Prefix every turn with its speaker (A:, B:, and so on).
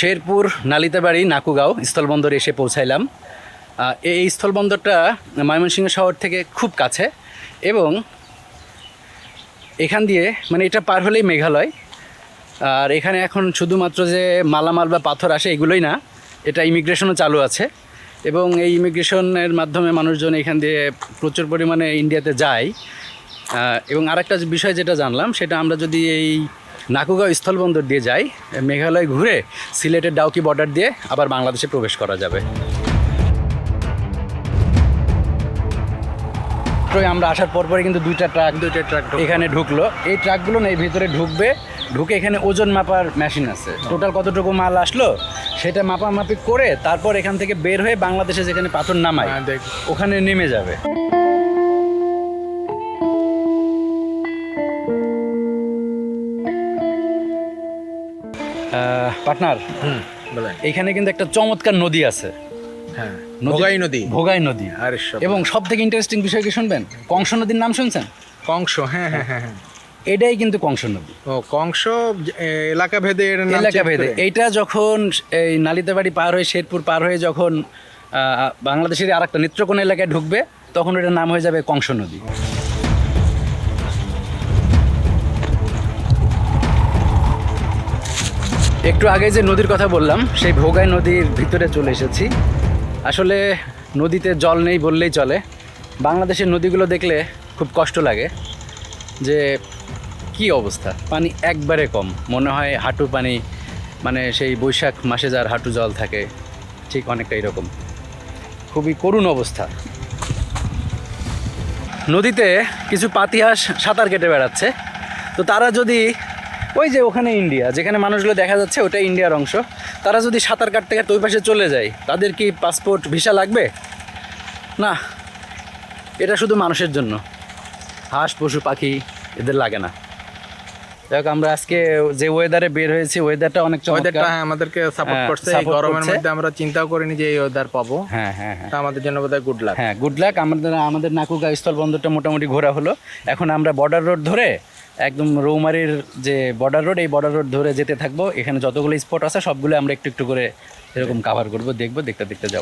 A: শেরপুর, নালিতাবাড়ি, নাকুগাঁও স্থলবন্দরে এসে পৌঁছাইলাম। এই স্থলবন্দরটা ময়মনসিংহ শহর থেকে খুব কাছে এবং এখান দিয়ে মানে এটা পার হলেই মেঘালয়। আর এখানে এখন শুধুমাত্র যে মালামাল বা পাথর আসে এগুলোই না, এটা ইমিগ্রেশনও চালু আছে। এবং এই ইমিগ্রেশনের মাধ্যমে মানুষজন এখান দিয়ে প্রচুর পরিমাণে ইন্ডিয়াতে যায়। এবং আরেকটা বিষয় যেটা জানলাম, সেটা আমরা যদি এই নাকুগাঁও স্থলবন্দর দিয়ে যাই মেঘালয় ঘুরে সিলেটের ডাউকি বর্ডার দিয়ে আবার বাংলাদেশে প্রবেশ করা যাবে। আমরা আসার পর পরে কিন্তু দুইটা ট্রাক
B: দুইটা ট্রাক
A: এখানে ঢুকলো। এই ট্রাকগুলো না এই ভিতরে ঢুকবে ঢুকে এখানে ওজন মাপার মেশিন আছে। টোটাল কতটুকু মাল আসলো সেটা মাপামাপি করে তারপর এখান থেকে বের হয়ে বাংলাদেশে যেখানে পাথর নামায়
B: হ্যাঁ, দেখ।
A: ওখানে নেমে যাবে। পার্টনার এখানে কিন্তু একটা চমৎকার নদী আছে।
B: হ্যাঁ ভোগাই নদী।
A: ভোগাই নদী।
B: আরে
A: এবং সব থেকে ইন্টারেস্টিং বিষয় কি শুনবেন? কংস নদীর নাম শুনছেন?
B: কংস হ্যাঁ হ্যাঁ হ্যাঁ হ্যাঁ।
A: এটাই কিন্তু কংস নদী।
B: ও কংস এলাকা ভেদে
A: এলাকা ভেদে এইটা যখন এই নালিতাবাড়ি পার হয়ে শেরপুর পার হয়ে যখন বাংলাদেশের আর একটা নেত্রকোনা এলাকায় ঢুকবে তখন এটার নাম হয়ে যাবে কংস নদী। একটু আগে যে নদীর কথা বললাম, সেই ভোগাই নদীর ভিতরে চলে এসেছি। আসলে নদীতে জল নেই বললেই চলে। বাংলাদেশের নদীগুলো দেখলে খুব কষ্ট লাগে যে কি অবস্থা? পানি একবারে কম। মনে হয় হাঁটু পানি মানে সেই বৈশাখ মাসে যার হাঁটু জল থাকে, ঠিক অনেকটা এরকম। খুবই করুণ অবস্থা। নদীতে কিছু পাতিহাস সাঁতার কেটে বেড়াচ্ছে। তো তারা যদি ওই যে ওখানে ইন্ডিয়া যেখানে মানুষগুলো দেখা যাচ্ছে ওটা ইন্ডিয়ার অংশ। তারা যদি সাঁতার কাটতে কাটতে ওই পাশে চলে যায় তাদের কি পাসপোর্ট ভিসা লাগবে? না এটা শুধু মানুষের জন্য। হাঁস পশু পাখি এদের লাগে না। যাই হোক, আমরা আজকে যে ওয়েদারে বের হয়েছি ওয়েদারটা অনেক
B: ওয়েদারটা
A: চমৎকার।
B: হ্যাঁ, আমাদেরকে সাপোর্ট করছে এই গরমের মধ্যে আমরা চিন্তাও করিনি যে এই ওয়েদার পাবো।
A: হ্যাঁ হ্যাঁ হ্যাঁ।
B: তা আমাদের জন্য বোধহয় গুড লাক
A: হ্যাঁ গুড লাক আমাদের আমাদের নাকুগা স্থল বন্দরটা মোটামুটি ঘোরা হলো। এখন আমরা বর্ডার রোড ধরে একদম রৌমারির যে বর্ডার রোড এই বর্ডার রোড ধরে যেতে থাকব। এখানে যতগুলো স্পট আছে, সবগুলো আমরা একটু একটু করে এরকম কাভার করব, দেখব, দেখতে দেখতে যাব।